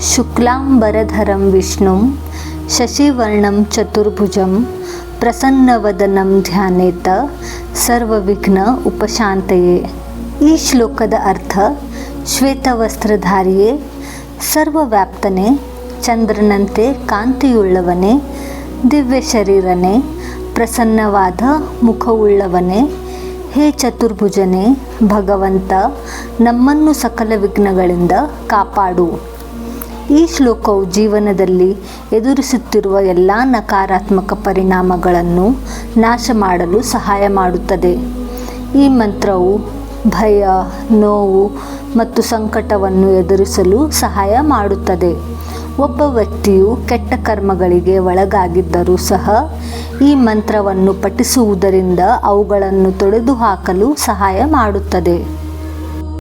ಶುಕ್ಲಾಂಬರಧರಂ ವಿಷ್ಣುಂ, ಶಶಿವರ್ಣಂ ಚತುರ್ಭುಜಂ, ಪ್ರಸನ್ನವದನಂ ಧ್ಯಾನೇತ, ಸರ್ವವಿಘ್ನ ಉಪಶಾಂತೆಯೇ. ಈ ಶ್ಲೋಕದ ಅರ್ಥ, ಶ್ವೇತವಸ್ತ್ರಧಾರಿಯೇ, ಸರ್ವವ್ಯಾಪ್ತನೆ, ಚಂದ್ರನಂತೆ ಕಾಂತಿಯುಳ್ಳವನೇ ದಿವ್ಯ ಶರೀರನೇ ಪ್ರಸನ್ನವಾದ ಮುಖವುಳ್ಳವನೇ, ಹೇ ಚತುರ್ಭುಜನೇ, ಭಗವಂತ ನಮ್ಮನ್ನು ಸಕಲ ವಿಘ್ನಗಳಿಂದ ಕಾಪಾಡು. ಈ ಶ್ಲೋಕವು ಜೀವನದಲ್ಲಿ ಎದುರಿಸುತ್ತಿರುವ ಎಲ್ಲ ನಕಾರಾತ್ಮಕ ಪರಿಣಾಮಗಳನ್ನು ನಾಶ ಮಾಡಲು ಸಹಾಯ ಮಾಡುತ್ತದೆ. ಈ ಮಂತ್ರವು ಭಯ, ನೋವು ಮತ್ತು ಸಂಕಟವನ್ನು ಎದುರಿಸಲು ಸಹಾಯ ಮಾಡುತ್ತದೆ. ಒಬ್ಬ ವ್ಯಕ್ತಿಯು ಕೆಟ್ಟ ಕರ್ಮಗಳಿಗೆ ಒಳಗಾಗಿದ್ದರೂ ಸಹ ಈ ಮಂತ್ರವನ್ನು ಪಠಿಸುವುದರಿಂದ ಅವುಗಳನ್ನು ತೊಡೆದುಹಾಕಲು ಸಹಾಯ ಮಾಡುತ್ತದೆ.